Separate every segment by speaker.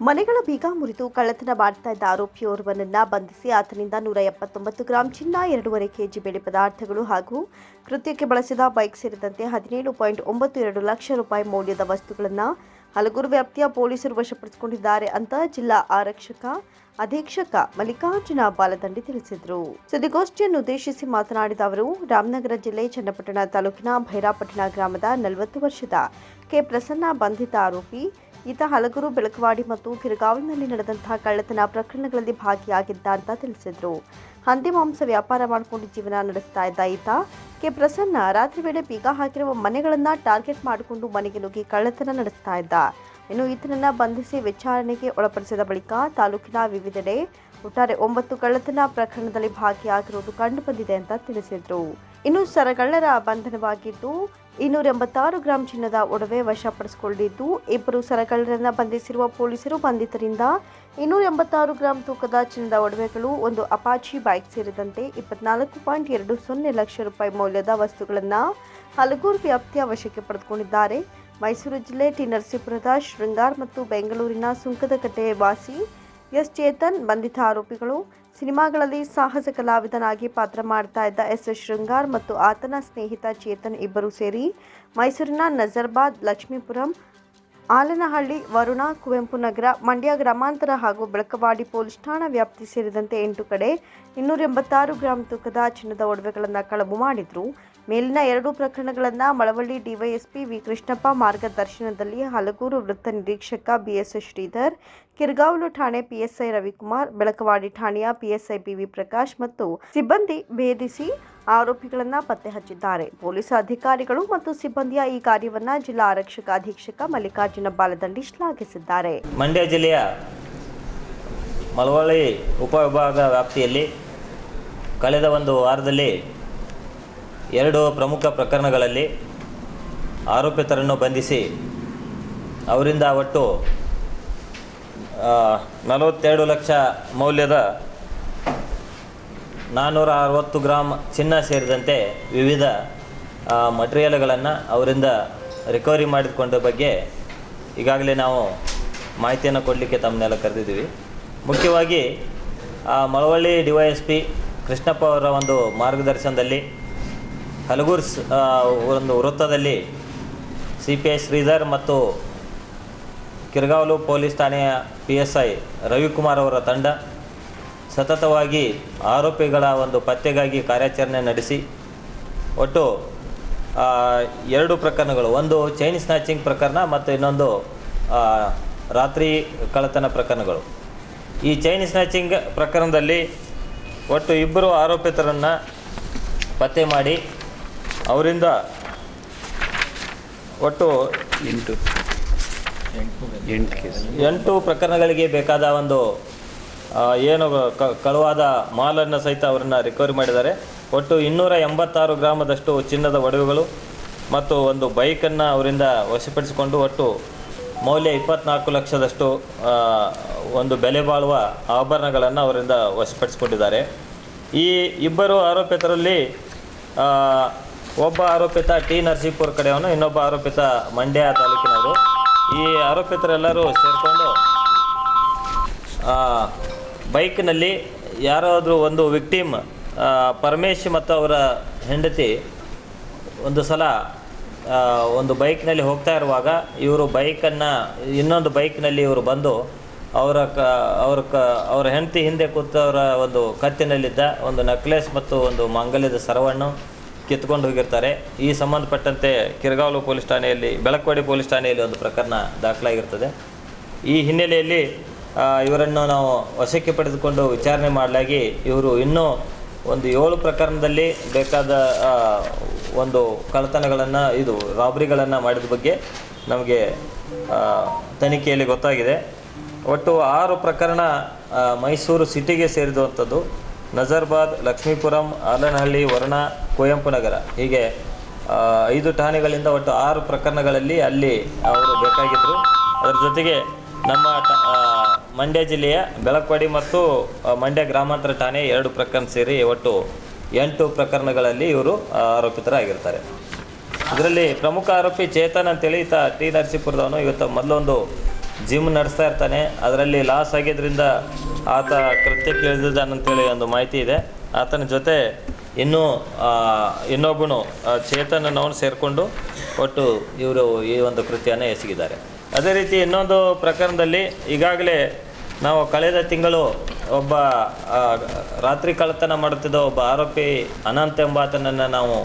Speaker 1: ಮನೆಗಳ ಬೀಗ ಮುರಿದು ಕಳ್ಳತನ ಮಾಡ್ತಾ ಇದ್ದ ಆರೋಪಿಯೋರ್ವನನ್ನ ಬಂಧಿಸಿ ಆತನಿಂದ ನೂರ ಎಪ್ಪತ್ತೊಂಬತ್ತು ಗ್ರಾಂ ಚಿನ್ನ ಎರಡೂವರೆ ಕೆಜಿ ಬೆಳೆ ಪದಾರ್ಥಗಳು ಹಾಗೂ ಕೃತ್ಯಕ್ಕೆ ಬಳಸಿದ ಬೈಕ್ ಸೇರಿದಂತೆ ಹದಿನೇಳು ಪಾಯಿಂಟ್ ಒಂಬತ್ತು ಎರಡು ಲಕ್ಷ ರೂಪಾಯಿ ಮೌಲ್ಯದ ವಸ್ತುಗಳನ್ನು ಹಲಗೂರು ವ್ಯಾಪ್ತಿಯ ಪೊಲೀಸರು ವಶಪಡಿಸಿಕೊಂಡಿದ್ದಾರೆ ಅಂತ ಜಿಲ್ಲಾ ಆರಕ್ಷಕ ಅಧೀಕ್ಷಕ ಮಲ್ಲಿಕಾರ್ಜುನ ಬಾಲದಂಡಿ ತಿಳಿಸಿದರು. ಸುದ್ದಿಗೋಷ್ಠಿಯನ್ನು ಉದ್ದೇಶಿಸಿ ಮಾತನಾಡಿದ ಅವರು, ರಾಮನಗರ ಜಿಲ್ಲೆ ಚನ್ನಪಟ್ಟಣ ತಾಲೂಕಿನ ಭೈರಾಪಟ್ಟಣ ಗ್ರಾಮದ ನಲವತ್ತು ವರ್ಷದ ಕೆ ಪ್ರಸನ್ನ ಬಂಧಿತ ಆರೋಪಿ ಈತ ಹಲಗೂರು ಬೆಳಕವಾಡಿ ಮತ್ತು ಕಿರಗಾವಲಿನಲ್ಲಿ ನಡೆದಂತಹ ಕಳ್ಳತನ ಪ್ರಕರಣಗಳಲ್ಲಿ ಭಾಗಿಯಾಗಿದ್ದ ಅಂತ ತಿಳಿಸಿದರು. ಹಂದಿ ಮಾಂಸ ವ್ಯಾಪಾರ ಮಾಡಿಕೊಂಡು ಜೀವನ ನಡೆಸ್ತಾ ಇದ್ದ ಈತ, ಕೆ ಪ್ರಸನ್ನ ರಾತ್ರಿ ವೇಳೆ ಬೀಗ ಹಾಕಿರುವ ಮನೆಗಳನ್ನ ಟಾರ್ಗೆಟ್ ಮಾಡಿಕೊಂಡು ಮನೆಗೆ ನುಗ್ಗಿ ಕಳ್ಳತನ ನಡೆಸ್ತಾ ಇದ್ದ. ಇನ್ನು ಈತನನ್ನ ಬಂಧಿಸಿ ವಿಚಾರಣೆಗೆ ಒಳಪಡಿಸಿದ ಬಳಿಕ ತಾಲೂಕಿನ ವಿವಿಧೆಡೆ ಒಟ್ಟಾರೆ ಒಂಬತ್ತು ಕಳ್ಳತನ ಪ್ರಕರಣದಲ್ಲಿ ಭಾಗಿಯಾಗಿರುವುದು ಕಂಡುಬಂದಿದೆ ಅಂತ ತಿಳಿಸಿದರು. ಇನ್ನು ಸರಗಳ್ಳರ ಬಂಧನವಾಗಿದ್ದು ಇನ್ನೂರ ಎಂಬತ್ತಾರು ಗ್ರಾಂ ಚಿನ್ನದ ಒಡವೆ ವಶಪಡಿಸಿಕೊಂಡಿದ್ದು, ಇಬ್ಬರು ಸರಗಳ್ಳರನ್ನ ಬಂಧಿಸಿರುವ ಪೊಲೀಸರು ಬಂಧಿತರಿಂದ ಇನ್ನೂರ ಎಂಬತ್ತಾರು ಗ್ರಾಂ ತೂಕದ ಚಿನ್ನದ ಒಡವೆಗಳು ಒಂದು ಅಪಾಚಿ ಬೈಕ್ ಸೇರಿದಂತೆ ಇಪ್ಪತ್ನಾಲ್ಕು ಪಾಯಿಂಟ್ ಎರಡು ಸೊನ್ನೆ ಲಕ್ಷ ರೂಪಾಯಿ ಮೌಲ್ಯದ ವಸ್ತುಗಳನ್ನು ಹಲಗೂರು ವ್ಯಾಪ್ತಿಯ ವಶಕ್ಕೆ ಪಡೆದುಕೊಂಡಿದ್ದಾರೆ. ಮೈಸೂರು ಜಿಲ್ಲೆ ಟಿ ನರಸೀಪುರದ ಶೃಂಗಾರ್ ಮತ್ತು ಬೆಂಗಳೂರಿನ ಸುಂಕದಕಟ್ಟೆ ವಾಸಿ ಎಸ್. ಚೇತನ್ ಬಂಧಿತ ಆರೋಪಿಗಳು ಸಿನಿಮಾಗಳಲ್ಲಿ ಸಾಹಸ ಕಲಾವಿದನಾಗಿ ಪಾತ್ರ ಮಾಡ್ತಾ ಇದ್ದ ಎಸ್ ಎಸ್ ಶೃಂಗಾರ್ ಮತ್ತು ಆತನ ಸ್ನೇಹಿತ ಚೇತನ್ ಇಬ್ಬರು ಸೇರಿ ಮೈಸೂರಿನ ನಜರ್ಬಾದ್, ಲಕ್ಷ್ಮೀಪುರಂ, ಆಲನಹಳ್ಳಿ, ವರುಣ, ಕುವೆಂಪು ನಗರ, ಮಂಡ್ಯ ಗ್ರಾಮಾಂತರ ಹಾಗೂ ಬೆಳಕವಾಡಿ ಪೊಲೀಸ್ ಠಾಣಾ ವ್ಯಾಪ್ತಿ ಸೇರಿದಂತೆ ಎಂಟು ಕಡೆ ಇನ್ನೂರ ಎಂಬತ್ತಾರು ಗ್ರಾಂ ತೂಕದ ಚಿನ್ನದ ಒಡವೆಗಳನ್ನು ಕಳವು ಮಾಡಿದ್ರು. ಮೇಲಿನ ಎರಡು ಪ್ರಕರಣಗಳನ್ನು ಮಳವಳ್ಳಿ ಡಿವೈಎಸ್ಪಿ ವಿ ಕೃಷ್ಣಪ್ಪ ಮಾರ್ಗದರ್ಶನದಲ್ಲಿ ಹಲಗೂರು ವೃತ್ತ ನಿರೀಕ್ಷಕ ಬಿಎಸ್ ಶ್ರೀಧರ್ ಕಿರ್ಗಾವಲು ಠಾಣೆ ಪಿಎಸ್ಐ ರವಿಕುಮಾರ್, ಬೆಳಕವಾಡಿ ಠಾಣೆಯ ಪಿಎಸ್ಐ ಪಿವಿ ಪ್ರಕಾಶ್ ಮತ್ತು ಸಿಬ್ಬಂದಿ ಭೇದಿಸಿ ಆರೋಪಿಗಳನ್ನು ಪತ್ತೆ ಹಚ್ಚಿದ್ದಾರೆ. ಪೊಲೀಸ್ ಅಧಿಕಾರಿಗಳು ಮತ್ತು ಸಿಬ್ಬಂದಿಯ ಈ ಕಾರ್ಯವನ್ನ ಜಿಲ್ಲಾ ಆರಕ್ಷಕ ಅಧೀಕ್ಷಕ ಮಲ್ಲಿಕಾರ್ಜುನ ಬಾಲದಂಡಿ ಶ್ಲಾಘಿಸಿದ್ದಾರೆ.
Speaker 2: ಮಂಡ್ಯ ಜಿಲ್ಲೆಯ ಮಳವಳ್ಳಿ ಉಪವಿಭಾಗ ವ್ಯಾಪ್ತಿಯಲ್ಲಿ ಕಳೆದ ಒಂದು ವಾರದಲ್ಲಿ ಎರಡು ಪ್ರಮುಖ ಪ್ರಕರಣಗಳಲ್ಲಿ ಆರೋಪಿತರನ್ನು ಬಂಧಿಸಿ ಅವರಿಂದ ಒಟ್ಟು ನಲವತ್ತೆರಡು ಲಕ್ಷ ಮೌಲ್ಯದ ನಾನ್ನೂರ ಅರವತ್ತು ಗ್ರಾಮ್ ಚಿನ್ನ ಸೇರಿದಂತೆ ವಿವಿಧ ಮಟೀರಿಯಲ್ಗಳನ್ನು ಅವರಿಂದ ರಿಕವರಿ ಮಾಡಿಕೊಂಡ ಬಗ್ಗೆ ಈಗಾಗಲೇ ನಾವು ಮಾಹಿತಿಯನ್ನು ಕೊಡಲಿಕ್ಕೆ ತಮ್ಮನ್ನೆಲ್ಲ ಕರೆದಿದ್ದೀವಿ. ಮುಖ್ಯವಾಗಿ, ಆ, Malavalli D Y S P Krishnappa ಅವರ ಒಂದು ಮಾರ್ಗದರ್ಶನದಲ್ಲಿ, ಹಲಗೂರು ಒಂದು ವೃತ್ತದಲ್ಲಿ ಸಿ ಪಿ ಐ ಶ್ರೀಧರ್ ಮತ್ತು ಕಿರ್ಗಾವಲು ಪೊಲೀಸ್ ಠಾಣೆಯ ಪಿ ಎಸ್ ಐ ರವಿಕುಮಾರ್ ಅವರ ತಂಡ ಸತತವಾಗಿ ಆರೋಪಿಗಳ ಒಂದು ಪತ್ತೆಗಾಗಿ ಕಾರ್ಯಾಚರಣೆ ನಡೆಸಿ, ಒಟ್ಟು ಎರಡು ಪ್ರಕರಣಗಳು, ಒಂದು ಚೈನ್ ಸ್ನ್ಯಾಚಿಂಗ್ ಪ್ರಕರಣ ಮತ್ತು ಇನ್ನೊಂದು ರಾತ್ರಿ ಕಳ್ಳತನ ಪ್ರಕರಣಗಳು. ಈ ಚೈನ್ ಸ್ನ್ಯಾಚಿಂಗ್ ಪ್ರಕರಣದಲ್ಲಿ ಒಟ್ಟು ಇಬ್ಬರು ಆರೋಪಿತರನ್ನು ಪತ್ತೆ ಮಾಡಿ, ಅವರಿಂದ ಒಟ್ಟು
Speaker 3: ಎಂಟು. ಎಂಟು
Speaker 2: ಪ್ರಕರಣಗಳಿಗೆ ಬೇಕಾದ ಒಂದು ಏನು ಕಳುವಾದ ಮಾಲನ್ನು ಸಹಿತ ಅವರನ್ನ ರಿಕವರಿ ಮಾಡಿದ್ದಾರೆ. ಒಟ್ಟು ಇನ್ನೂರ ಎಂಬತ್ತಾರು ಗ್ರಾಮದಷ್ಟು ಚಿನ್ನದ ಒಡವೆಗಳು ಮತ್ತು ಒಂದು ಬೈಕನ್ನು ಅವರಿಂದ ವಶಪಡಿಸಿಕೊಂಡು ಒಟ್ಟು ಮೌಲ್ಯ ಇಪ್ಪತ್ನಾಲ್ಕು ಲಕ್ಷದಷ್ಟು ಒಂದು ಬೆಲೆ ಬಾಳುವ ಆಭರಣಗಳನ್ನು ಅವರಿಂದ ವಶಪಡಿಸಿಕೊಂಡಿದ್ದಾರೆ. ಈ ಇಬ್ಬರು ಆರೋಪಿತರಲ್ಲಿ ಒಬ್ಬ ಆರೋಪಿತ ಟಿ ನರಸೀಪುರ ಕಡೆಯವನು, ಇನ್ನೊಬ್ಬ ಆರೋಪಿತ ಮಂಡ್ಯ ತಾಲೂಕಿನವರು. ಈ ಆರೋಪಿತರೆಲ್ಲರೂ ಸೇರಿಕೊಂಡು ಬೈಕ್ನಲ್ಲಿ ಯಾರಾದರೂ ಒಂದು ವಿಕ್ಟಿಮ್ ಪರಮೇಶ್ ಮತ್ತು ಅವರ ಹೆಂಡತಿ ಒಂದು ಸಲ ಒಂದು ಬೈಕ್ನಲ್ಲಿ ಹೋಗ್ತಾ ಇರುವಾಗ ಇವರು ಬೈಕನ್ನು, ಇನ್ನೊಂದು ಬೈಕ್ನಲ್ಲಿ ಇವರು ಬಂದು ಅವರ ಕ, ಅವ್ರ ಕ, ಅವರ ಹೆಂಡತಿ ಹಿಂದೆ ಕೂತವರ ಒಂದು ಕತ್ತಿನಲ್ಲಿದ್ದ ಒಂದು ನೆಕ್ಲೆಸ್ ಮತ್ತು ಒಂದು ಮಾಂಗಲ್ಯದ ಸರವನ್ನು ಕಿತ್ಕೊಂಡು ಹೋಗಿರ್ತಾರೆ. ಈ ಸಂಬಂಧಪಟ್ಟಂತೆ ಕಿರ್ಗಾವಲು ಪೊಲೀಸ್ ಠಾಣೆಯಲ್ಲಿ ಬೆಳಕವಾಡಿ ಪೊಲೀಸ್ ಠಾಣೆಯಲ್ಲಿ ಒಂದು ಪ್ರಕರಣ ದಾಖಲಾಗಿರ್ತದೆ. ಈ ಹಿನ್ನೆಲೆಯಲ್ಲಿ ಇವರನ್ನು ನಾವು ವಶಕ್ಕೆ ಪಡೆದುಕೊಂಡು ವಿಚಾರಣೆ ಮಾಡಲಾಗಿ ಇವರು ಇನ್ನೂ ಒಂದು ಏಳು ಪ್ರಕರಣದಲ್ಲಿ ಬೇಕಾದ ಒಂದು ಕಳ್ಳತನಗಳನ್ನು, ಇದು ರಾಬರಿಗಳನ್ನು ಮಾಡಿದ ಬಗ್ಗೆ ನಮಗೆ ತನಿಖೆಯಲ್ಲಿ ಗೊತ್ತಾಗಿದೆ. ಒಟ್ಟು ಆರು ಪ್ರಕರಣ ಮೈಸೂರು ಸಿಟಿಗೆ ಸೇರಿರುವಂಥದ್ದು ನಜರ್ಬಾದ್, ಲಕ್ಷ್ಮೀಪುರಂ, ಆಲನಹಳ್ಳಿ, ವರ್ಣ, ಕುವೆಂಪು ನಗರ. ಹೀಗೆ ಐದು ಠಾಣೆಗಳಿಂದ ಒಟ್ಟು ಆರು ಪ್ರಕರಣಗಳಲ್ಲಿ ಅಲ್ಲಿ ಅವರು ಬೇಕಾಗಿದ್ದರು ಅದರ ಜೊತೆಗೆ ನಮ್ಮ ಮಂಡ್ಯ ಜಿಲ್ಲೆಯ ಬೆಳಕವಾಡಿ ಮತ್ತು ಮಂಡ್ಯ ಗ್ರಾಮಾಂತರ ಠಾಣೆ ಎರಡು ಪ್ರಕರಣ ಸೇರಿ ಒಟ್ಟು ಎಂಟು ಪ್ರಕರಣಗಳಲ್ಲಿ ಇವರು ಆರೋಪಿತರಾಗಿರ್ತಾರೆ. ಇದರಲ್ಲಿ ಪ್ರಮುಖ ಆರೋಪಿ ಚೇತನ್ ಅಂತೇಳಿ ಈತ ಟಿ ನರಸೀಪುರದವನು. ಇವತ್ತು ಮೊದಲೊಂದು ಜಿಮ್ ನಡೆಸ್ತಾ ಇರ್ತಾನೆ. ಅದರಲ್ಲಿ ಲಾಸ್ ಆಗಿದ್ದರಿಂದ ಆತ ಕೃತ್ಯಕ್ಕೆ ಇಳಿದಿದ್ದಾನಂತೇಳಿ ಒಂದು ಮಾಹಿತಿ ಇದೆ. ಆತನ ಜೊತೆ ಇನ್ನೂ ಇನ್ನೊಬ್ಬನು ಆ, ಚೇತನ್ ಅನ್ನೋನು ಸೇರಿಕೊಂಡು ಒಟ್ಟು ಇವರು ಈ ಒಂದು ಕೃತ್ಯನ ಎಸಗಿದ್ದಾರೆ. ಅದೇ ರೀತಿ ಇನ್ನೊಂದು ಪ್ರಕರಣದಲ್ಲಿ ಈಗಾಗಲೇ ನಾವು ಕಳೆದ ತಿಂಗಳು ಒಬ್ಬ ರಾತ್ರಿ ಕಳ್ಳತನ ಮಾಡುತ್ತಿದ್ದ ಒಬ್ಬ ಆರೋಪಿ ಅನಂತ್ ಎಂಬಾತನನ್ನು ನಾವು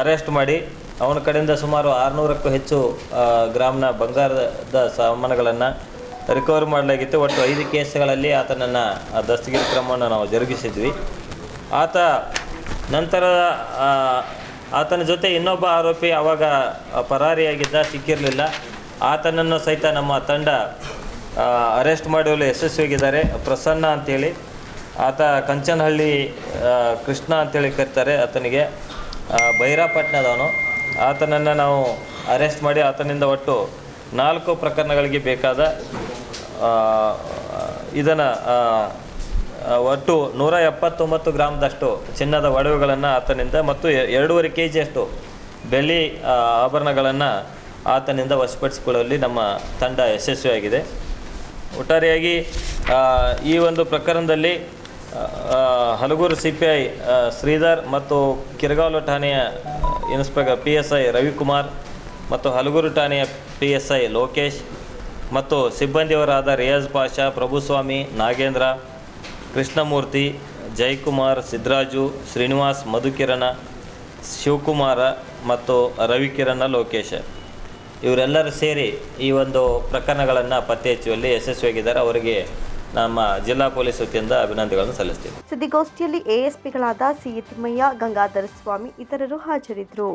Speaker 2: ಅರೆಸ್ಟ್ ಮಾಡಿ ಅವನ ಕಡೆಯಿಂದ ಸುಮಾರು ಆರುನೂರಕ್ಕೂ ಹೆಚ್ಚು ಗ್ರಾಮ್ನ ಬಂಗಾರದ ಸಾಮಾನುಗಳನ್ನು ರಿಕವರಿ ಮಾಡಲಾಗಿತ್ತು. ಒಟ್ಟು ಐದು ಕೇಸ್ಗಳಲ್ಲಿ ಆತನನ್ನು ದಸ್ತಗಿರಿ ಕ್ರಮವನ್ನು ನಾವು ಜರುಗಿಸಿದ್ವಿ. ಆತ ನಂತರ ಆತನ ಜೊತೆ ಇನ್ನೊಬ್ಬ ಆರೋಪಿ ಆವಾಗ ಪರಾರಿಯಾಗಿದ್ದ, ಸಿಕ್ಕಿರಲಿಲ್ಲ. ಆತನನ್ನು ಸಹಿತ ನಮ್ಮ ತಂಡ ಅರೆಸ್ಟ್ ಮಾಡುವಲ್ಲಿ ಯಶಸ್ವಿಯಾಗಿದ್ದಾರೆ. ಪ್ರಸನ್ನ ಅಂಥೇಳಿ ಆತ ಕಂಚನಹಳ್ಳಿ ಕೃಷ್ಣ ಅಂತೇಳಿ ಕರೀತಾರೆ ಆತನಿಗೆ. ಭೈರಾಪಟ್ಟಣದವನು ಆತನನ್ನು ನಾವು ಅರೆಸ್ಟ್ ಮಾಡಿ ಆತನಿಂದ ಒಟ್ಟು ನಾಲ್ಕು ಪ್ರಕರಣಗಳಿಗೆ ಬೇಕಾದ ಇದನ್ನು ಒಟ್ಟು ನೂರ ಎಪ್ಪತ್ತೊಂಬತ್ತು ಗ್ರಾಮ್ದಷ್ಟು ಚಿನ್ನದ ಒಡವೆಗಳನ್ನು ಆತನಿಂದ ಮತ್ತು ಎರಡೂವರೆ ಕೆ ಜಿಯಷ್ಟು ಬೆಳ್ಳಿ ಆಭರಣಗಳನ್ನು ಆತನಿಂದ ವಶಪಡಿಸಿಕೊಳ್ಳುವಲ್ಲಿ ನಮ್ಮ ತಂಡ ಯಶಸ್ವಿಯಾಗಿದೆ. ಒಟ್ಟಾರೆಯಾಗಿ ಈ ಒಂದು ಪ್ರಕರಣದಲ್ಲಿ Halaguru C P I Shridhar ಮತ್ತು ಕಿರಗಾಲು ಠಾಣೆಯ inspector P S I Ravikumar ಮತ್ತು ಹಲಗೂರು ಠಾಣೆಯ ಪಿ ಎಸ್ ಐ ಲೋಕೇಶ್ ಮತ್ತು ಸಿಬ್ಬಂದಿಯವರಾದ ರಿಯಾಜ್ ಪಾಷಾ, ಪ್ರಭುಸ್ವಾಮಿ, ನಾಗೇಂದ್ರ, ಕೃಷ್ಣಮೂರ್ತಿ ಜಯಕುಮಾರ್ ಸಿದ್ದರಾಜು ಶ್ರೀನಿವಾಸ್, ಮಧುಕಿರಣ, ಶಿವಕುಮಾರ ಮತ್ತು ರವಿಕಿರಣ ಲೋಕೇಶ್. ಇವರೆಲ್ಲರೂ ಸೇರಿ ಈ ಒಂದು ಪ್ರಕರಣಗಳನ್ನು ಪತ್ತೆ ಹಚ್ಚುವಲ್ಲಿ ಯಶಸ್ವಿಯಾಗಿದ್ದಾರೆ. ಅವರಿಗೆ ನಮ್ಮ ಜಿಲ್ಲಾ ಪೊಲೀಸ್ ವತಿಯಿಂದ ಅಭಿನಂದನೆಗಳನ್ನು ಸಲ್ಲಿಸ್ತೀವಿ
Speaker 1: ಸುದ್ದಿಗೋಷ್ಠಿಯಲ್ಲಿ ಎಎಸ್ಪಿಗಳಾದ ಸಿ ತಿಮ್ಮಯ್ಯ ಗಂಗಾಧರ ಸ್ವಾಮಿ ಇತರರು ಹಾಜರಿದ್ದರು.